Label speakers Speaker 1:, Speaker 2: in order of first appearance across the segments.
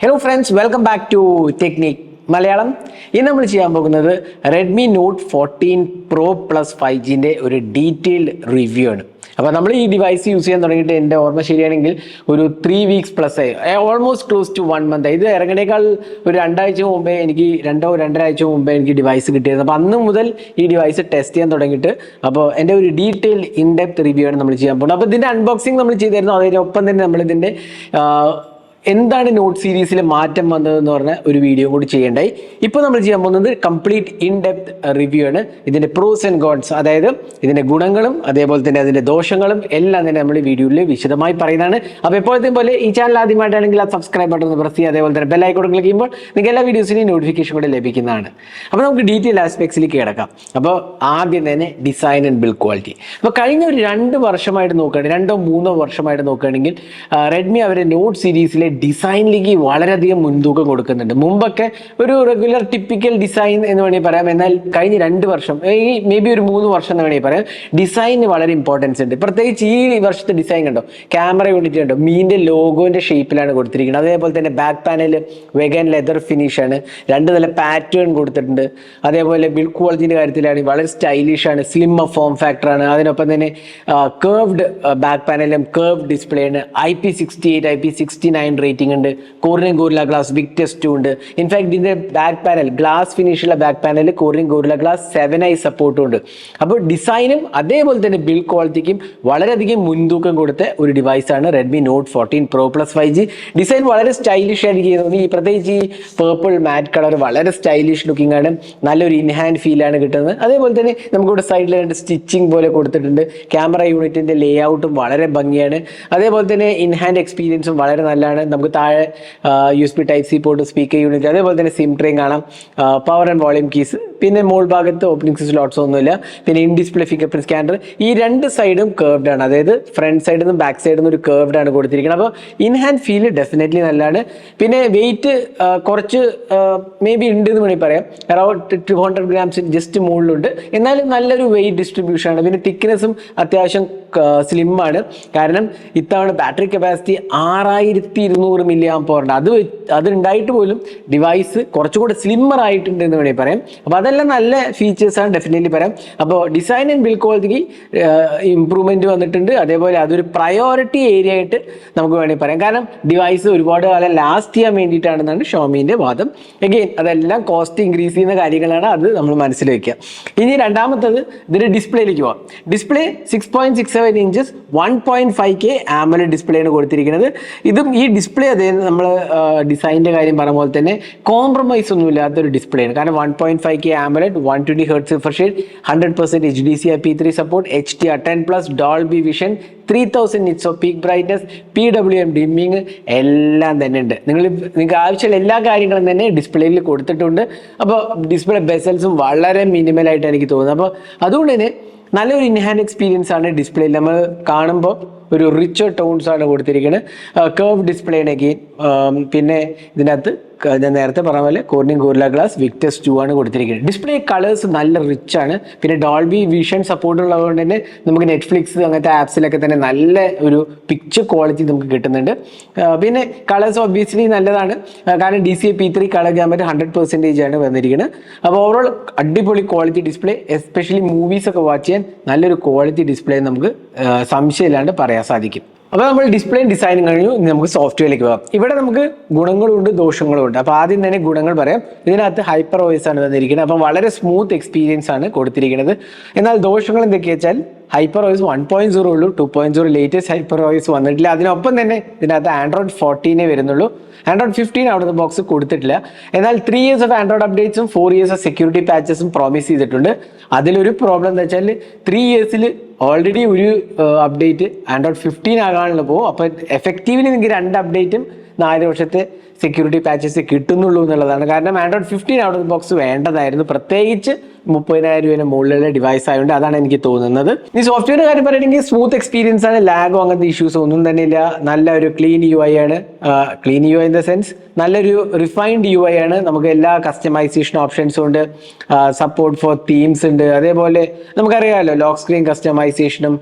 Speaker 1: Hello friends welcome back to technique Malayalam ഇന്ന് നമ്മൾ ചെയ്യാൻ പോകുന്നത് Redmi note fourteen pro plus five ജിന്റെ ഒരു ഡീറ്റെയിൽഡ് റിവ്യൂ ആണ്. അപ്പോൾ നമ്മൾ ഈ ഡിവൈസ് യൂസ് ചെയ്യാൻ തുടങ്ങിയിട്ട് എന്റെ ഓർമ്മ ശരിയാണെങ്കിൽ ഒരു ത്രീ വീക്സ് പ്ലസ് ആയി. Almost close to one month ഇത് ഇറങ്ങണേക്കാൾ ഒരു രണ്ടാഴ്ച മുമ്പേ എനിക്ക് രണ്ടോ രണ്ടര ആഴ്ച മുമ്പേ എനിക്ക് ഡിവൈസ് കിട്ടിയത് അപ്പോൾ അന്ന് മുതൽ ഈ ഡിവൈസ് ടെസ്റ്റ് ചെയ്യാൻ തുടങ്ങിയിട്ട് അപ്പോൾ എന്റെ ഒരു ഡീറ്റെയിൽഡ് ഇൻഡെപ്ത് റിവ്യൂ ആണ് നമ്മൾ ചെയ്യാൻ പോകുന്നത്. അപ്പോൾ ഇതിന്റെ അൺബോക്സിങ് നമ്മൾ ചെയ്തായിരുന്നു അതിനൊപ്പം തന്നെ നമ്മൾ ഇതിന്റെ എന്താണ് നോട്ട് സീരീസിൽ മാറ്റം വന്നതെന്ന് പറഞ്ഞ ഒരു വീഡിയോ കൂടി ചെയ്യേണ്ടായി. ഇപ്പോൾ നമ്മൾ ചെയ്യാൻ പോകുന്നത് കംപ്ലീറ്റ് ഇൻ ഡെപ്ത് റിവ്യൂ ആണ്. ഇതിന്റെ പ്രോസ് ആൻഡ് ഗോൺസ് അതായത് ഇതിന്റെ ഗുണങ്ങളും അതേപോലെ തന്നെ അതിന്റെ ദോഷങ്ങളും എല്ലാം തന്നെ നമ്മൾ വീഡിയോയിൽ വിശദമായി പറയുന്നതാണ്. അപ്പോൾ എപ്പോഴത്തെ പോലെ ഈ ചാനൽ ആദ്യമായിട്ടാണെങ്കിൽ ആ സബ്സ്ക്രൈബ് ബട്ടൺ ഒന്ന് പ്രസ് ചെയ്യുക. അതേപോലെ തന്നെ ബെല്ലൈക്കോട്ട് ക്ലിക്ക് ചെയ്യുമ്പോൾ നിങ്ങൾക്ക് എല്ലാ വീഡിയോസിന്റെയും നോട്ടിഫിക്കേഷൻ കൂടെ ലഭിക്കുന്നതാണ്. അപ്പോൾ നമുക്ക് ഡീറ്റെയിൽ ആസ്പെക്ട്സിലേക്ക് കിടക്കാം. അപ്പോൾ ആദ്യം തന്നെ ഡിസൈൻ ആൻഡ് ബിൽഡ് ക്വാളിറ്റി അപ്പോൾ കഴിഞ്ഞ ഒരു രണ്ട് വർഷമായിട്ട് നോക്കുകയാണെങ്കിൽ രണ്ടോ മൂന്നോ വർഷമായിട്ട് നോക്കുകയാണെങ്കിൽ റെഡ്മി അവരുടെ നോട്ട് സീരീസിലെ ഡിസൈനിലേക്ക് വളരെയധികം മുൻതൂക്കം കൊടുക്കുന്നുണ്ട്. മുമ്പൊക്കെ ഒരു റെഗുലർ ടിപ്പിക്കൽ ഡിസൈൻ എന്ന് വേണമെങ്കിൽ പറയാം. എന്നാൽ കഴിഞ്ഞ രണ്ട് വർഷം ഈ മേ ബി ഒരു മൂന്ന് വർഷം എന്ന് വേണമെങ്കിൽ പറയാം ഡിസൈനിന് വളരെ ഇമ്പോർട്ടൻസ് ഉണ്ട്. പ്രത്യേകിച്ച് ഈ വർഷത്തെ ഡിസൈൻ കണ്ടോ? ക്യാമറ യൂണിറ്റ് കണ്ടോ? മീന്റെ ലോഗോന്റെ ഷേപ്പിലാണ് കൊടുത്തിരിക്കുന്നത്. അതേപോലെ തന്നെ back panel vegan leather finish ആണ്. രണ്ട് നല്ല പാറ്റേൺ കൊടുത്തിട്ടുണ്ട്. അതേപോലെ ബിൽഡ് ക്വാളിറ്റിന്റെ കാര്യത്തിലാണ്. വളരെ സ്റ്റൈലിഷ് ആണ്. സ്ലിം ഫോം ഫാക്ടറാണ് അതിനൊപ്പം തന്നെ കേർവ്ഡ് ബാക്ക് പാനലും കേർവ് ഡിസ്പ്ലേ ആണ് I P sixty eight I P sixty nine rating ഉണ്ട്. Corning Gorilla glass Victus ഉണ്ട്. ഇൻഫാക്ട് ഇതിന്റെ back panel glass ഫിനിഷുള്ള back panel Corning Gorilla glass seven I സപ്പോർട്ടും ഉണ്ട്. അപ്പോൾ ഡിസൈനും അതേപോലെ തന്നെ ബിൽഡ് ക്വാളിറ്റിക്കും വളരെയധികം മുൻതൂക്കം കൊടുത്ത ഒരു ഡിവൈസാണ് Redmi note fourteen pro plus five G design വളരെ സ്റ്റൈലിഷ് ആയിട്ട് തോന്നി ഈ പ്രത്യേകിച്ച് ഈ പേർപ്പിൾ മാറ്റ് കളർ വളരെ സ്റ്റൈലിഷ് ലുക്കിംഗ് ആണ്. നല്ലൊരു ഇൻഹാൻഡ് ആണ് കിട്ടുന്നത്. അതേപോലെ തന്നെ നമുക്കിവിടെ സൈഡിൽ രണ്ട് സ്റ്റിച്ചിങ് പോലെ കൊടുത്തിട്ടുണ്ട്. ക്യാമറ യൂണിറ്റിന്റെ ലേ ഔട്ടും വളരെ ഭംഗിയാണ്. അതേപോലെ തന്നെ ഇൻഹാൻഡ് എക്സ്പീരിയൻസും വളരെ നല്ലതാണ്. നമുക്ക് താഴെ U S B type C port speaker unit അതേപോലെ തന്നെ സിം ട്രെയിൻ കാണാം. പവർ ആൻഡ് വോളിയം കീസ് പിന്നെ മോൾ ഭാഗത്ത് ഓപ്പണിംഗ് സ്ലോട്ട്സ് ഒന്നുമില്ല. പിന്നെ in display fingerprint scanner ഈ രണ്ട് സൈഡും കേർവ്ഡ് ആണ്. അതായത് ഫ്രണ്ട് സൈഡിൽ നിന്നും ബാക്ക് സൈഡിൽ നിന്നും ഒരു കേർവ്ഡ് ആണ് കൊടുത്തിരിക്കുന്നത്. അപ്പോൾ ഇൻ ഹാൻഡ് ഫീൽ ഡെഫിനറ്റ്ലി നല്ലതാണ്. പിന്നെ വെയിറ്റ് കുറച്ച് മേ ബി ഉണ്ട് എന്ന് വേണമെങ്കിൽ പറയാം. Around two hundred grams just മുകളിലുണ്ട്. എന്നാലും നല്ലൊരു വെയിറ്റ് ഡിസ്ട്രിബ്യൂഷൻ ആണ്. പിന്നെ തിക്നെസ്സും അത്യാവശ്യം ആണ്. കാരണം ഇത്തവണ ബാറ്ററി കപ്പാസിറ്റി ആറായിരത്തി ഇരുന്നൂറ് മില്ലി ആമ്പോറുണ്ട് അത് അത് ഉണ്ടായിട്ട് പോലും ഡിവൈസ് കുറച്ചുകൂടെ സ്ലിമ്മർ ആയിട്ടുണ്ട് എന്ന് വേണമെങ്കിൽ പറയാം. അപ്പോൾ അതെല്ലാം നല്ല ഫീച്ചേഴ്സാണ് ഡെഫിനറ്റ്ലി പറയാം. അപ്പോൾ ഡിസൈൻ ആൻഡ് ബിൽഡ് ക്വാളിറ്റിക്ക് ഇമ്പ്രൂവ്മെന്റ് വന്നിട്ടുണ്ട്. അതേപോലെ അതൊരു പ്രയോറിറ്റി ഏരിയ ആയിട്ട് നമുക്ക് വേണമെങ്കിൽ പറയാം. കാരണം ഡിവൈസ് ഒരുപാട് കാലം ലാസ്റ്റ് ചെയ്യാൻ വേണ്ടിയിട്ടാണെന്നാണ് ഷോമീന്റെ വാദം. എഗെയിൻ അതെല്ലാം കോസ്റ്റ് ഇൻക്രീസ് ചെയ്യുന്ന കാര്യങ്ങളാണ് അത് നമ്മൾ മനസ്സിൽ വയ്ക്കുക ഇനി രണ്ടാമത്തത് ഇതിന്റെ ഡിസ്പ്ലേയിലേക്ക് പോവാം. Display six point six seven inches one point five K AMOLED display ആണ് കൊടുത്തിരിക്കുന്നത്. ഇതും ഈ ഡിസ്പ്ലേ അതേ നമ്മൾ ഡിസൈനിന്റെ കാര്യം പറഞ്ഞ പോലെ തന്നെ കോംപ്രമൈസ് ഒന്നും ഇല്ലാത്ത ഒരു ഡിസ്പ്ലേ ആണ്. കാരണം one point five K AMOLED one twenty hertz sheet hundred percent H D C I P three support H D R ten plus Dolby vision three thousand nits of peak brightness P W M dimming എല്ലാം തന്നെ ഉണ്ട്. നിങ്ങൾ നിങ്ങൾക്ക് ആവശ്യമുള്ള എല്ലാ കാര്യങ്ങളും തന്നെ ഡിസ്പ്ലേയിൽ കൊടുത്തിട്ടുണ്ട്. അപ്പോൾ ഡിസ്പ്ലേ ബെസൽസും വളരെ മിനിമൽ ആയിട്ട് എനിക്ക് തോന്നുന്നത്. അപ്പോൾ അതുകൊണ്ട് തന്നെ നല്ലൊരു ഇൻഹാൻഡ് എക്സ്പീരിയൻസ് ആണ് ഡിസ്പ്ലേയിൽ നമ്മൾ കാണുമ്പോൾ. ഒരു റിച്ചർ ടോൺസ് ആണ് കൊടുത്തിരിക്കുന്നത് കേർവ് ഡിസ്പ്ലേ ഗെയിൻ പിന്നെ ഇതിനകത്ത് ഞാൻ നേരത്തെ പറഞ്ഞ പോലെ Corning Gorilla glass Victus two ആണ് കൊടുത്തിരിക്കുന്നത്. ഡിസ്പ്ലേ കളേഴ്സ് നല്ല റിച്ച് ആണ്. പിന്നെ ഡോൾബി വിഷൻ സപ്പോർട്ട് ഉള്ളതുകൊണ്ട് തന്നെ നമുക്ക് നെറ്റ്ഫ്ലിക്സ് അങ്ങനത്തെ ആപ്സിലൊക്കെ തന്നെ നല്ല ഒരു പിക്ചർ ക്വാളിറ്റി നമുക്ക് കിട്ടുന്നുണ്ട്. പിന്നെ കളേഴ്സ് ഒബ്വിയസ്ലി നല്ലതാണ്. കാരണം D C A P three colour gamut hundred percentage ആണ് വന്നിരിക്കുന്നത്. അപ്പോൾ ഓവറോൾ അടിപൊളി ക്വാളിറ്റി ഡിസ്പ്ലേ എസ്പെഷ്യലി മൂവീസ് ഒക്കെ വാച്ച് ചെയ്യാൻ നല്ലൊരു ക്വാളിറ്റി ഡിസ്പ്ലേ നമുക്ക് സംശയമില്ലാണ്ട് പറയാൻ സാധിക്കും. അപ്പോൾ നമ്മൾ ഡിസ്പ്ലേ ഡിസൈൻ കഴിഞ്ഞു. ഇനി നമുക്ക് സോഫ്റ്റ്വെയറിലേക്ക് പോകാം. ഇവിടെ നമുക്ക് ഗുണങ്ങളുണ്ട് ദോഷങ്ങളുണ്ട്. അപ്പോൾ ആദ്യം തന്നെ ഗുണങ്ങൾ പറയാം. ഇതിനകത്ത് ഹൈപ്പർ വോയിസ് ആണ് തന്നിരിക്കുന്നത് അപ്പം വളരെ സ്മൂത്ത് എക്സ്പീരിയൻസ് ആണ് കൊടുത്തിരിക്കുന്നത്. എന്നാൽ ദോഷങ്ങൾ എന്തൊക്കെയാ വെച്ചാൽ hyper OIS one point zero ഉള്ളൂ two point zero latest hyper OIS വന്നിട്ടില്ല. അതിനൊപ്പം തന്നെ ഇതിനകത്ത് ആൻഡ്രോയിഡ് ഫോർട്ടീനേ വരുന്നുള്ളൂ. ആൻഡ്രോയിഡ് ഫിഫ്റ്റീൻ അവിടുത്തെ ബോക്സ് കൊടുത്തിട്ടില്ല. എന്നാൽ ത്രീ ഇയേഴ്സ് ഓഫ് ആൻഡ്രോയിഡ് അപ്ഡേറ്റ്സും ഫോർ ഇയേഴ്സ് ഓഫ് സെക്യൂരിറ്റി പാച്ചസും പ്രോമിസ് ചെയ്തിട്ടുണ്ട്. അതിലൊരു പ്രോബ്ലം എന്താ വെച്ചാൽ ത്രീ ഇയേഴ്സിൽ ഓൾറെഡി ഒരു അപ്ഡേറ്റ് ആൻഡ്രോയിഡ് ഫിഫ്റ്റീൻ ആകാനുള്ള പോകും. അപ്പോൾ എഫക്റ്റീവ്ലി നിങ്ങൾക്ക് രണ്ട് അപ്ഡേറ്റും നാല് വർഷത്തെ സെക്യൂരിറ്റി പാച്ചസ് കിട്ടുന്നുള്ളൂ എന്നുള്ളതാണ്. കാരണം Android fifteen out of box വേണ്ടതായിരുന്നു. പ്രത്യേകിച്ച് മുപ്പതിനായിരം രൂപയുടെ മുകളിലുള്ള ഡിവൈസ് ആയതുകൊണ്ട് അതാണ് എനിക്ക് തോന്നുന്നത്. ഈ സോഫ്റ്റ്വെയർ കാര്യം പറയുകയാണെങ്കിൽ സ്മൂത്ത് എക്സ്പീരിയൻസ് ആണ്. ലാഗോ അങ്ങനത്തെ ഇഷ്യൂസ് ഒന്നും തന്നെ ഇല്ല നല്ല ഒരു ക്ലീൻ യു ആണ്. ക്ലീൻ യു ദ സെൻസ് നല്ലൊരു റിഫൈൻഡ് യു ഐ ആണ്. നമുക്ക് എല്ലാ കസ്റ്റമൈസേഷൻ ഓപ്ഷൻസും ഉണ്ട്. സപ്പോർട്ട് ഫോർ തീംസ് ഉണ്ട്. അതേപോലെ നമുക്കറിയാമല്ലോ ലോക്ക് സ്ക്രീൻ കസ്റ്റമൈസേഷനും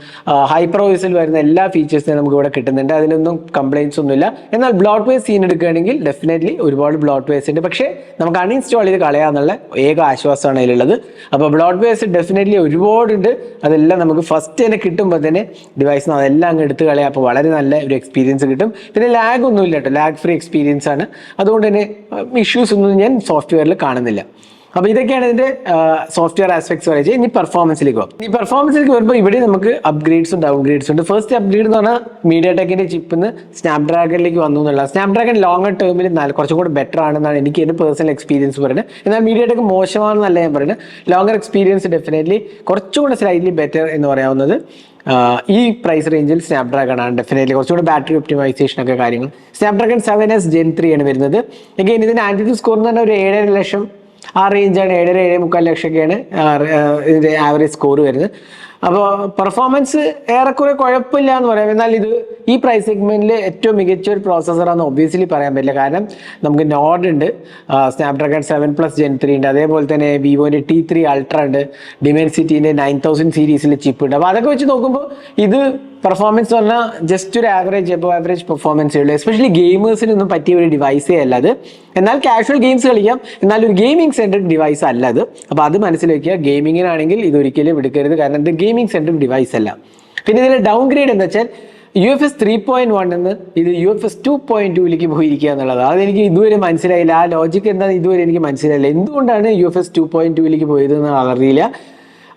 Speaker 1: ഹൈപ്രോയിസിൽ വരുന്ന എല്ലാ ഫീച്ചേഴ്സും നമുക്ക് ഇവിടെ കിട്ടുന്നുണ്ട്. അതിലൊന്നും കംപ്ലൈൻസ് ഒന്നുമില്ല. എന്നാൽ ബ്ലോട്ട് വേസ് സീൻ എടുക്കുകയാണെങ്കിൽ ഡെഫിനറ്റ്ലി ഒരുപാട് ബ്ലോട്ട് വേസ് ഉണ്ട്. പക്ഷേ നമുക്ക് അൺഇൻസ്റ്റാൾ ചെയ്ത് കളയാന്നുള്ള ഏക ആശ്വാസമാണ് അതിലുള്ളത്. അപ്പോൾ ബ്ലോട്ട് വേസ് ഡെഫിനറ്റ്ലി ഒരുപാടുണ്ട്. അതെല്ലാം നമുക്ക് ഫസ്റ്റ് തന്നെ കിട്ടുമ്പോൾ തന്നെ ഡിവൈസ് അതെല്ലാം അങ്ങ് എടുത്ത് കളയാം. അപ്പോൾ വളരെ നല്ല ഒരു എക്സ്പീരിയൻസ് കിട്ടും. പിന്നെ ലാഗ് ഒന്നുമില്ല കേട്ടോ. ലാഗ് ഫ്രീ എക്സ്പീരിയൻസ് ആണ്. അതുകൊണ്ട് തന്നെ ഇഷ്യൂസ് ഒന്നും ഞാൻ സോഫ്റ്റ്വെയറിൽ കാണുന്നില്ല. അപ്പോൾ ഇതൊക്കെയാണ് ഇതിന്റെ സോഫ്റ്റ്വെയർ ആസ്പെക്ട്സ് പറയുന്നത് ഇനി പെർഫോമൻസിലേക്ക് പോകും. ഈ പെർഫോമൻസിലേക്ക് വരുമ്പോൾ ഇവിടെ നമുക്ക് അപ്ഗ്രേഡ്സും ഡൗൺഗ്രേഡ്സും ഉണ്ട്. ഫസ്റ്റ് അപ്ഗ്രേഡ് എന്ന് പറഞ്ഞാൽ മീഡിയ ടെക്കിന്റെ ചിപ്പിന്ന് സ്നാപ്ഡ്രാഗണിലേക്ക് വന്നു എന്നുള്ള സ്നാപ്ഡ്രാഗൺ ലോങ്ങർ ടേമിൽ കുറച്ചും കൂടെ ബെറ്റർ ആണെന്നാണ് എനിക്ക് എന്റെ പേഴ്സണൽ എക്സ്പീരിയൻസ് പറയുന്നത്. എന്നാൽ മീഡിയ ടെക്ക് മോശമാണെന്നല്ല ഞാൻ പറയുന്നത്. ലോങ്ങർ എക്സ്പീരിയൻസ് ഡെഫിനറ്റ്ലി കുറച്ചും കൂടെ സ്ലൈറ്റ്ലി ബെറ്റർ എന്ന് പറയാവുന്നത്. ഈ പ്രൈസ് റേഞ്ചിൽ സ്നാപ്ഡ്രാഗൺ ആണ് ഡെഫിനറ്റ്ലി കുറച്ചുകൂടി ബാറ്ററി ഒപ്റ്റിമൈസേഷൻ ഒക്കെ കാര്യങ്ങൾ. Snapdragon seven S gen three ആണ് വരുന്നത്. എഗെയിൻ ഇതിന് ആന്റിറ്റ്യൂഡ് സ്കോർ എന്ന് പറഞ്ഞാൽ ഒരു ഏഴര ലക്ഷം ആ റേഞ്ചാണ് ഏഴര ഏഴ് മുക്കാൽ ലക്ഷമൊക്കെയാണ് ഇതിന്റെ ആവറേജ് സ്കോർ വരുന്നത്. അപ്പോൾ പെർഫോമൻസ് ഏറെക്കുറെ കുഴപ്പമില്ല എന്ന് പറയാം. എന്നാൽ ഇത് ഈ പ്രൈസ് സെഗ്മെന്റിൽ ഏറ്റവും മികച്ച ഒരു പ്രോസസ്സറാണെന്ന് ഒബ്വിയസ്ലി പറയാൻ പറ്റില്ല. കാരണം നമുക്ക് നോഡ് ഉണ്ട് Snapdragon seven plus gen three ഉണ്ട്. അതേപോലെ തന്നെ വിവോന്റെ ടി ത്രീ അൾട്ര ഉണ്ട്. ഡിമെൻസിറ്റിന്റെ നയൻ തൗസൻഡ് സീരീസിൽ ചിപ്പ് ഉണ്ട്. അപ്പോൾ അതൊക്കെ വെച്ച് നോക്കുമ്പോൾ ഇത് പെർഫോമൻസ് പറഞ്ഞാൽ ജസ്റ്റ് ഒരു ആവറേജ് എബോ ആവറേജ് പെർഫോമൻസേ ഉള്ളൂ. എസ്പെഷ്യലി ഗെയിമേഴ്സിനൊന്നും പറ്റിയ ഒരു ഡിവൈസേ അല്ല അത്. എന്നാൽ കാഷ്വൽ ഗെയിംസ് കളിക്കാം. എന്നാൽ ഒരു ഗെയിമിംഗ് സെന്റർ ഡിവൈസ് അല്ല അത്. അപ്പോൾ അത് മനസ്സിൽ വെക്കുക ഗെയിമിങ്ങിനാണെങ്കിൽ ഇതൊരിക്കലും എടുക്കരുത്. കാരണം ഇത് ഗെയിമിംഗ് സെന്റർ ഡിവൈസ് അല്ല. പിന്നെ ഇതിൽ ഡൗൺ ഗ്രേഡ് എന്ന് വെച്ചാൽ U F S three point one എന്ന് ഇത് U F S two point ടുവിലേക്ക് പോയിരിക്കുക എന്നുള്ളത്. അതെനിക്ക് ഇതുവരെ മനസ്സിലായില്ല. ആ ലോജിക്ക് എന്താണെന്ന് ഇതുവരെ എനിക്ക് മനസ്സിലായില്ല. എന്തുകൊണ്ടാണ് U F S two point പോയത് എന്ന് അറിയില്ല.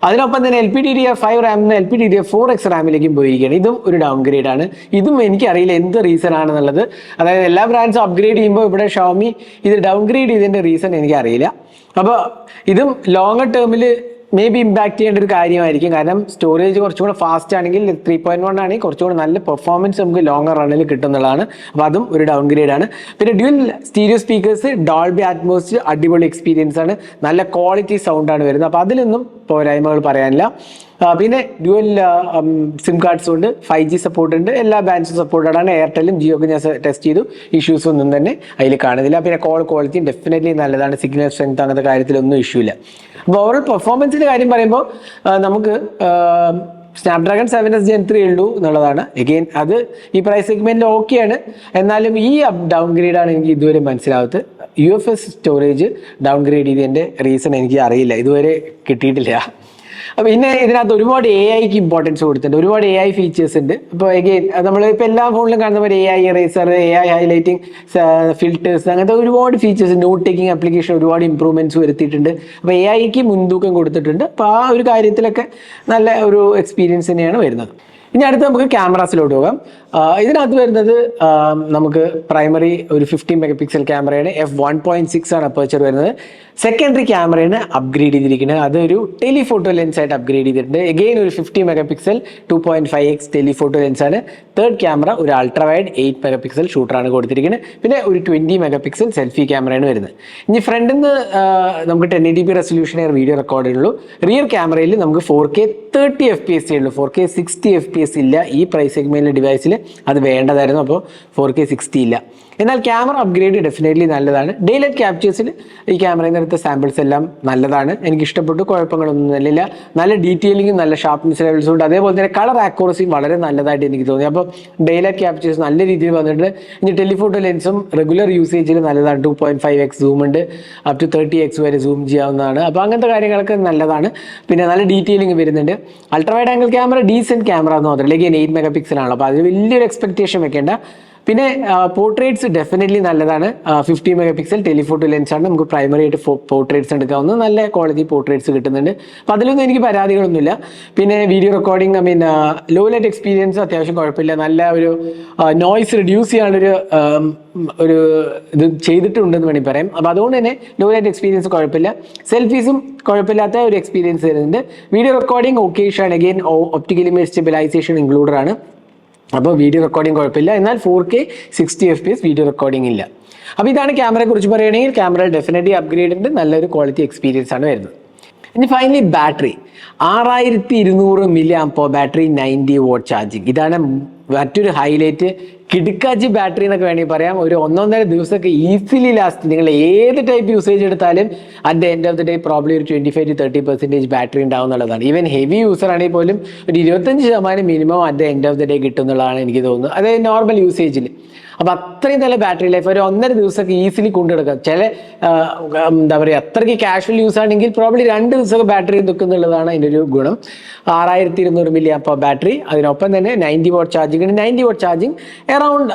Speaker 1: അതിനൊപ്പം തന്നെ L P D D F five RAM L P D D F four X റാമിലേക്കും പോയിരിക്കുകയാണ്. ഇതും ഒരു ഡൗൺ ഗ്രേഡ് ആണ്. ഇതും എനിക്കറിയില്ല എന്ത് റീസൺ ആണെന്നുള്ളത്. അതായത് എല്ലാ ബ്രാൻഡ്സും അപ്ഗ്രേഡ് ചെയ്യുമ്പോൾ ഇവിടെ ഷോമി ഇത് ഡൗൺ ഗ്രേഡ് ചെയ്തതിന്റെ റീസൺ എനിക്കറിയില്ല. അപ്പോൾ ഇതും ലോങ്ങർ ടേമിൽ മേ ബി ഇമ്പാക്ട് ചെയ്യേണ്ട ഒരു കാര്യമായിരിക്കും. കാരണം സ്റ്റോറേജ് കുറച്ചും കൂടെ ഫാസ്റ്റ് ആണെങ്കിൽ ത്രീ പോയിന്റ് വൺ ആണെങ്കിൽ കുറച്ചും കൂടെ നല്ല പെർഫോമൻസ് നമുക്ക് ലോങ്ങർ റണ്ണിൽ കിട്ടുന്നതാണ് അപ്പോൾ അതും ഒരു ഡൗൺ ഗ്രേഡ് ആണ്. പിന്നെ dual stereo speakers Dolby Atmos അടിപൊളി എക്സ്പീരിയൻസ് ആണ്. നല്ല ക്വാളിറ്റി സൗണ്ട് ആണ് വരുന്നത്. അപ്പോൾ അതിലൊന്നും പോരായ്മകൾ പറയാനില്ല. പിന്നെ ഡ്യുവൽ സിം കാർഡ്സ് ഉണ്ട് ഫൈവ് ജി സപ്പോർട്ട് ഉണ്ട് എല്ലാ ബാൻഡ്സും സപ്പോർട്ടഡ് ആണ്. എയർടെലും ജിയോക്ക് ഞാൻ ടെസ്റ്റ് ചെയ്തു. ഇഷ്യൂസ് ഒന്നും തന്നെ അതിൽ കാണുന്നില്ല. പിന്നെ കോൾ ക്വാളിറ്റിയും ഡെഫിനറ്റ്ലി നല്ലതാണ്. സിഗ്നൽ സ്ട്രെങ്ത് അങ്ങനത്തെ കാര്യത്തിലൊന്നും ഇഷ്യൂ ഇല്ല. അപ്പോൾ ഓവറോൾ പെർഫോമൻസിന്റെ കാര്യം പറയുമ്പോൾ നമുക്ക് Snapdragon seven S gen three ഉള്ളൂ എന്നുള്ളതാണ്. എഗെയിൻ അത് ഈ പ്രൈസ് സെഗ്മെന്റിൽ ഓക്കെയാണ് എന്നാലും ഈ ഡൗൺ ഗ്രേഡ് ആണ് എനിക്ക് ഇതുവരെ മനസ്സിലാവത്ത് U F S storage downgrade ചെയ്തതിന്റെ റീസൺ എനിക്ക് അറിയില്ല. ഇതുവരെ കിട്ടിയിട്ടില്ല. പിന്നെ ഇതിനകത്ത് ഒരുപാട് എ ഐക്ക് ഇമ്പോർട്ടൻസ് കൊടുത്തിട്ടുണ്ട്. ഒരുപാട് എ ഐ ഫീച്ചേഴ്സ് ഉണ്ട്. അപ്പോൾ എഗെയിൻ നമ്മൾ ഇപ്പോൾ എല്ലാ ഫോണിലും കാണുന്ന പോലെ A I eraser A I highlighting filters അങ്ങനത്തെ ഒരുപാട് ഫീച്ചേഴ്സ് നോട്ട് ടേക്കിംഗ് ആപ്ലിക്കേഷൻ ഒരുപാട് ഇമ്പ്രൂവ്മെന്റ്സ് വരുത്തിയിട്ടുണ്ട്. അപ്പോൾ എ ഐക്ക് മുൻതൂക്കം കൊടുത്തിട്ടുണ്ട്. അപ്പോൾ ആ ഒരു കാര്യത്തിലൊക്കെ നല്ല ഒരു എക്സ്പീരിയൻസ് തന്നെയാണ് വരുന്നത്. ഇനി അടുത്ത് നമുക്ക് ക്യാമറാസിലോട്ട് പോകാം. ഇതിനകത്ത് വരുന്നത് നമുക്ക് പ്രൈമറി ഒരു ഫിഫ്റ്റി മെഗാ പിക്സൽ ക്യാമറയാണ് എഫ് വൺ പോയിന്റ് സിക്സ് ആണ് അപ്പേച്ചർ വരുന്നത്. സെക്കൻഡറി ക്യാമറയാണ് അപ്ഗ്രേഡ് ചെയ്തിരിക്കുന്നത്. അതൊരു ടെലിഫോട്ടോ ലെൻസ് ആയിട്ട് അപ്ഗ്രേഡ് ചെയ്തിട്ടുണ്ട്. എഗെയിൻ ഒരു fifty megapixel two point five X telephoto lens ആണ്. തേർഡ് ക്യാമറ ഒരു ultra wide eight megapixel ഷൂട്ടറാണ് കൊടുത്തിരിക്കുന്നത്. പിന്നെ ഒരു ട്വന്റി മെഗാ പിക്സൽ സെൽഫി ക്യാമറയാണ് വരുന്നത്. ഇനി ഫ്രണ്ടിൽ നിന്ന് നമുക്ക് ten eighty P resolution video record ഉള്ളൂ റിയർ ക്യാമറയിൽ നമുക്ക് four K thirty F P S ഉള്ളൂ. Four K sixty F P ഇല്ല. ഈ പ്രൈസ് സെഗ്മെന്റിലെ ഡിവൈസിൽ അത് വേണ്ടതായിരുന്നു. അപ്പോൾ ഫോർ കെ സിക്സ്റ്റി ഇല്ല. എന്നാൽ ക്യാമറ അപ്ഗ്രേഡ് ഡെഫിനറ്റ്ലി നല്ലതാണ്. ഡേ ലൈറ്റ് ക്യാപ്ചേഴ്സിൽ ഈ ക്യാമറയിൽ നിന്ന് എടുത്ത സാമ്പിൾസ് എല്ലാം നല്ലതാണ്. എനിക്ക് ഇഷ്ടപ്പെട്ടു കുഴപ്പങ്ങളൊന്നും ഇല്ല നല്ല ഡീറ്റെയിലിങ്ങും നല്ല ഷാർപ്നെസ് ലെവൽസും ഉണ്ട്. അതേപോലെ തന്നെ കളർ ആക്യുറസിയും വളരെ നല്ലതായിട്ട് എനിക്ക് തോന്നി. അപ്പോൾ ഡേ ലൈറ്റ് ക്യാപ്ചേഴ്സ് നല്ല രീതിയിൽ വന്നിട്ടുണ്ട്. ഇനി ടെലിഫോട്ടോ ലെൻസും റെഗുലർ യൂസേജിൽ നല്ലതാണ്. Two point five X zoom ഉണ്ട്. അപ് ടു തേർട്ടി എക്സ് വരെ സൂം ചെയ്യാവുന്നതാണ്. അപ്പോൾ അങ്ങനത്തെ കാര്യങ്ങളൊക്കെ നല്ലതാണ്. പിന്നെ നല്ല ഡീറ്റെയിലിംഗ് വരുന്നുണ്ട്. Ultra wide angle camera decent camera എന്ന് മാത്രമല്ല അല്ലെങ്കിൽ എയ്റ്റ് മെഗാ പിക്സൽ ആണല്ലോ. അപ്പോൾ അതിൽ വലിയൊരു എക്സ്പെക്ടേഷൻ വെക്കേണ്ട പിന്നെ പോർട്രേറ്റ്സ് ഡെഫിനറ്റ്ലി നല്ലതാണ്. Fifty megapixel telephoto lens ആണ് നമുക്ക് പ്രൈമറി ആയിട്ട് പോർട്രേറ്റ്സ് എടുക്കാവുന്ന നല്ല ക്വാളിറ്റി പോർട്രേറ്റ്സ് കിട്ടുന്നുണ്ട്. അപ്പം അതിലൊന്നും എനിക്ക് പരാതികളൊന്നുമില്ല. പിന്നെ video recording I mean low light experience അത്യാവശ്യം കുഴപ്പമില്ല. നല്ല ഒരു നോയ്സ് റിഡ്യൂസ് ചെയ്യാനൊരു ഒരു ഇത് ചെയ്തിട്ടുണ്ടെന്ന് വേണമെങ്കിൽ പറയാം. അപ്പോൾ അതുകൊണ്ട് തന്നെ ലോ ലൈറ്റ് എക്സ്പീരിയൻസ് കുഴപ്പമില്ല. സെൽഫീസും കുഴപ്പമില്ലാത്ത ഒരു എക്സ്പീരിയൻസ് വരുന്നുണ്ട് video recording occasion again optically stabilisation included ആണ്. അപ്പോൾ വീഡിയോ റെക്കോർഡിംഗ് കുഴപ്പമില്ല. എന്നാൽ four K sixty F P S video recording ഇല്ല. അപ്പോൾ ഇതാണ് ക്യാമറയെ കുറിച്ച് പറയുകയാണെങ്കിൽ ക്യാമറ ഡെഫിനറ്റ്ലി അപ്ഗ്രേഡ് ഉണ്ട്. നല്ലൊരു ക്വാളിറ്റി എക്സ്പീരിയൻസ് ആണ് വരുന്നത്. ഇനി ഫൈനലി ബാറ്ററി ആറായിരത്തി ഇരുന്നൂറ് milliamp battery ninety watt charging ഇതാണ് മറ്റൊരു ഹൈലൈറ്റ് കിടുക്കാച്ചി ബാറ്ററി എന്നൊക്കെ വേണമെങ്കിൽ പറയാം. ഒരു ഒന്നൊന്നര ദിവസമൊക്കെ ഈസിലി ലാസ്റ്റ് നിങ്ങൾ ഏത് ടൈപ്പ് യൂസേജ് എടുത്താലും at the end of the day probably ഒരു twenty five to thirty percentage battery ഉണ്ടാവും എന്നുള്ളതാണ്. ഈവൻ ഹെവി യൂസർ ആണെങ്കിൽ പോലും ഒരു ഇരുപത്തഞ്ച് ശതമാനം minimum at the end of the day കിട്ടും എന്നുള്ളതാണ് എനിക്ക് തോന്നുന്നത്. അതായത് നോർമൽ യൂസേജിൽ അപ്പോൾ അത്രയും നല്ല ബാറ്ററി ലൈഫ് ഒരു ഒന്നര ദിവസമൊക്കെ ഈസിലി കൊണ്ടുനടക്കാം ചില എന്താ പറയുക അത്രയ്ക്ക് കാഷ്വൽ യൂസ് ആണെങ്കിൽ പ്രോബ്ലി രണ്ട് ദിവസമൊക്കെ ബാറ്ററി നിൽക്കുന്നുള്ളതാണ് അതിന്റെ ഒരു ഗുണം. ആറായിരത്തി ഇരുന്നൂറ് മില്ലി അപ്പോൾ ബാറ്ററി അതിനൊപ്പം തന്നെ ninety watt charging ninety watt charging around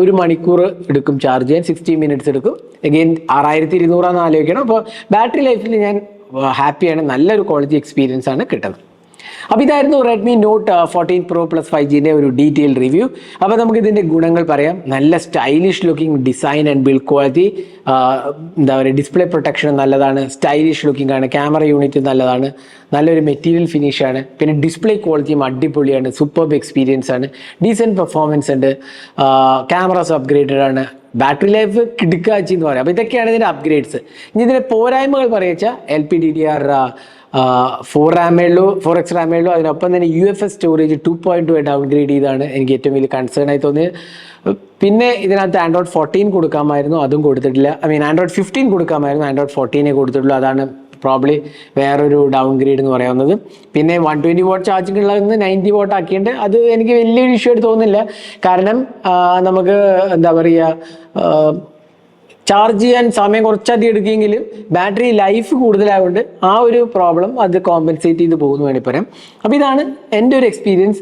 Speaker 1: ഒരു മണിക്കൂർ എടുക്കും. ചാർജ് ചെയ്യാൻ സിക്സ്റ്റി മിനിറ്റ്സ് എടുക്കും. എഗെയിൻ ആറായിരത്തി ഇരുന്നൂറാന്ന് ആലോചിക്കണം. അപ്പോൾ ബാറ്ററി ലൈഫിൽ ഞാൻ ഹാപ്പിയാണ് നല്ലൊരു ക്വാളിറ്റി എക്സ്പീരിയൻസ് ആണ് കിട്ടുന്നത്. അപ്പോൾ ഇതായിരുന്നു Redmi note fourteen pro plus five ജിന്റെ ഒരു ഡീറ്റെയിൽ റിവ്യൂ അപ്പോൾ നമുക്ക് ഇതിന്റെ ഗുണങ്ങൾ പറയാം. നല്ല stylish looking design and build quality എന്താ പറയുക ഡിസ്പ്ലേ പ്രൊട്ടക്ഷൻ നല്ലതാണ്. സ്റ്റൈലിഷ് ലുക്കിംഗ് ആണ്. ക്യാമറ യൂണിറ്റ് നല്ലതാണ്. നല്ലൊരു മെറ്റീരിയൽ ഫിനിഷ് ആണ്. പിന്നെ ഡിസ്പ്ലേ ക്വാളിറ്റിയും അടിപൊളിയാണ്. സൂപ്പർബ് എക്സ്പീരിയൻസ് ആണ്. ഡീസന്റ് പെർഫോമൻസ് ഉണ്ട്. ക്യാമറാസ് അപ്ഗ്രേഡഡ് ആണ്. ബാറ്ററി ലൈഫ് കിടുക്കാച്ചി എന്ന് പറയാം. അപ്പോൾ ഇതൊക്കെയാണ് ഇതിന്റെ അപ്ഗ്രേഡ്സ് ഇനി ഇതിന്റെ പോരായ്മകൾ പറയുക L P D D R four റാമേളിലോ four X റാമേളിലോ അതിനൊപ്പം തന്നെ U F S storage two point two downgrade ചെയ്താണ് എനിക്ക് ഏറ്റവും വലിയ കൺസേൺ ആയി തോന്നിയത്. പിന്നെ ഇതിനകത്ത് ആൻഡ്രോയിഡ് ഫോർട്ടീൻ കൊടുക്കാമായിരുന്നു അതും കൊടുത്തിട്ടില്ല. ഐ മീൻ ആൻഡ്രോയിഡ് ഫിഫ്റ്റീൻ കൊടുക്കാമായിരുന്നു ആൻഡ്രോയിഡ് ഫോർട്ടീനെ കൊടുത്തിട്ടുള്ളൂ. അതാണ് പ്രോബ്ലി വേറൊരു ഡൗൺ ഗ്രേഡ് എന്ന് പറയാവുന്നത്. പിന്നെ വൺ ട്വന്റി വോട്ട് ചാർജിങ് ഉള്ളതെന്ന് നയന്റി വോട്ട് ആക്കിയിട്ട് അത് എനിക്ക് വലിയൊരു ഇഷ്യൂ ആയിട്ട് തോന്നുന്നില്ല. കാരണം നമുക്ക് എന്താ പറയുക ചാർജ് ചെയ്യാൻ സമയം കുറച്ചധികം എടുക്കുമെങ്കിലും ബാറ്ററി ലൈഫ് കൂടുതലായതുകൊണ്ട് ആ ഒരു പ്രോബ്ലം അത് കോമ്പൻസേറ്റ് ചെയ്ത് പോകുന്നു വേണമെങ്കിൽ പറയാം. അപ്പോൾ ഇതാണ് എന്റെ ഒരു experience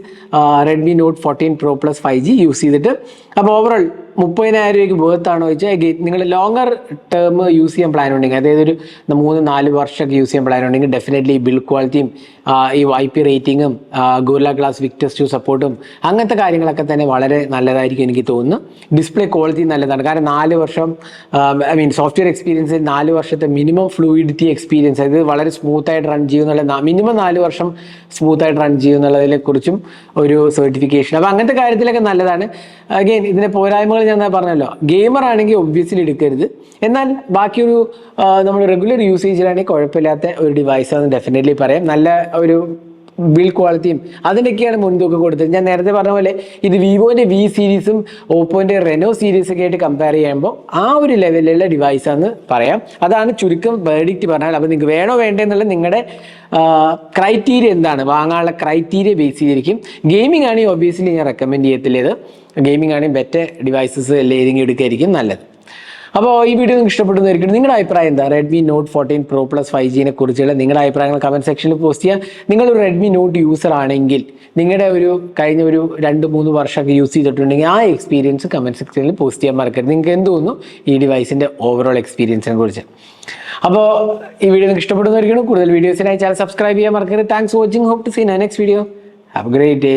Speaker 1: Redmi note fourteen pro plus five G use ചെയ്തിട്ട്. അപ്പോൾ ഓവറോൾ മുപ്പതിനായിരം രൂപയ്ക്ക് ബേർത്താണോ ചോദിച്ചാൽ നിങ്ങൾ ലോങ്ങർ ടേം യൂസ് ചെയ്യാൻ പ്ലാൻ ഉണ്ടെങ്കിൽ അതായത് ഒരു മൂന്ന് നാല് വർഷമൊക്കെ യൂസ് ചെയ്യാൻ പ്ലാൻ ഉണ്ടെങ്കിൽ ഡെഫിനറ്റ്ലി ബിൽ ക്വാളിറ്റിയും ഈ ഐ പി റേറ്റിങ്ങും ഗോർല ഗ്ലാസ് വിക്ടസ് ടു സപ്പോർട്ടും അങ്ങനത്തെ കാര്യങ്ങളൊക്കെ തന്നെ വളരെ നല്ലതായിരിക്കും എനിക്ക് തോന്നുന്നു. ഡിസ്പ്ലേ ക്വാളിറ്റി നല്ലതാണ്. കാരണം നാല് വർഷം ഐ മീൻ സോഫ്റ്റ്വെയർ എക്സ്പീരിയൻസ് നാല് വർഷത്തെ മിനിമം ഫ്ലൂയിഡിറ്റി എക്സ്പീരിയൻസ് അതായത് വളരെ സ്മൂത്തായിട്ട് റൺ ചെയ്യുന്നുള്ള മിനിമം നാല് വർഷം സ്മൂത്തായിട്ട് റൺ ചെയ്യുന്നുള്ളതിനെ കുറിച്ചും ഒരു സർട്ടിഫിക്കേഷൻ അപ്പോൾ അങ്ങനത്തെ കാര്യത്തിലൊക്കെ നല്ലതാണ്. അഗെയിൻ ഇതിന്റെ പോരായ്മകൾ ഞാൻ നേരത്തെ പറഞ്ഞല്ലോ. ഗെയിമർ ആണെങ്കിൽ ഒബ്വിയസ്ലി എടുക്കരുത്. എന്നാൽ ബാക്കിയൊരു നമ്മൾ റെഗുലർ യൂസേജിലാണെങ്കിൽ കുഴപ്പമില്ലാത്ത ഒരു ഡിവൈസാണെന്ന് ഡെഫിനറ്റ്ലി പറയാം. നല്ല ഒരു ബിൽഡ് ക്വാളിറ്റിയും അതിനൊക്കെയാണ് മുൻതൂക്കം കൊടുത്തത്. ഞാൻ നേരത്തെ പറഞ്ഞ പോലെ ഇത് വിവോന്റെ വി സീരീസും ഓപ്പോന്റെ റെനോ സീരീസൊക്കെ ആയിട്ട് കമ്പയർ ചെയ്യുമ്പോൾ ആ ഒരു ലെവലിലുള്ള ഡിവൈസാന്ന് പറയാം. അതാണ് ചുരുക്കം വേർഡിക്റ്റ് പറഞ്ഞാൽ. അപ്പോൾ നിങ്ങൾക്ക് വേണോ വേണ്ടേ എന്നുള്ള നിങ്ങളുടെ ക്രൈറ്റീരിയ എന്താണ്? വാങ്ങാനുള്ള ക്രൈറ്റീരിയ ബേസ് ചെയ്തിരിക്കും. ഗെയിമിംഗ് ആണെങ്കിൽ ഒബിയസ്ലി ഞാൻ റെക്കമെൻഡ് ചെയ്യത്തില്ല ഇത്. ഗെയിമിംഗ് ആണെങ്കിൽ ബെറ്റർ ഡിവൈസസ് ഏതെങ്കിലും എടുക്കുകയായിരിക്കും നല്ലത്. അപ്പോൾ ഈ വീഡിയോ നിങ്ങൾക്ക് ഇഷ്ടപ്പെടുന്നതായിരിക്കും. നിങ്ങളുടെ അഭിപ്രായം എന്താ? Redmi note fourteen pro plus five ജിനെ കുറിച്ചുള്ള നിങ്ങളുടെ അഭിപ്രായങ്ങൾ കമന്റ് സെക്ഷനിൽ പോസ്റ്റ് ചെയ്യുക. നിങ്ങളൊരു റെഡ്മി നോട്ട് യൂസർ ആണെങ്കിൽ നിങ്ങളുടെ ഒരു കഴിഞ്ഞ ഒരു രണ്ട് മൂന്ന് വർഷമൊക്കെ യൂസ് ചെയ്തിട്ടുണ്ടെങ്കിൽ ആ എക്സ്പീരിയൻസ് കമന്റ് സെക്ഷനിൽ പോസ്റ്റ് ചെയ്യാൻ മറക്കരുത്. നിങ്ങൾക്ക് എന്ത് തോന്നുന്നു? ഈ ഡിവൈസിന്റെ ഓവറോൾ എക്സ്പീരിയൻസിനെ കുറിച്ച്. അപ്പോൾ ഈ വീഡിയോ നിങ്ങൾക്ക് ഇഷ്ടപ്പെടുന്നതായിരിക്കണം. കൂടുതൽ വീഡിയോസിനായി ചാനൽ സബ്സ്ക്രൈബ് ചെയ്യാൻ മറക്കരുത്. Thanks watching hope to see next video have great day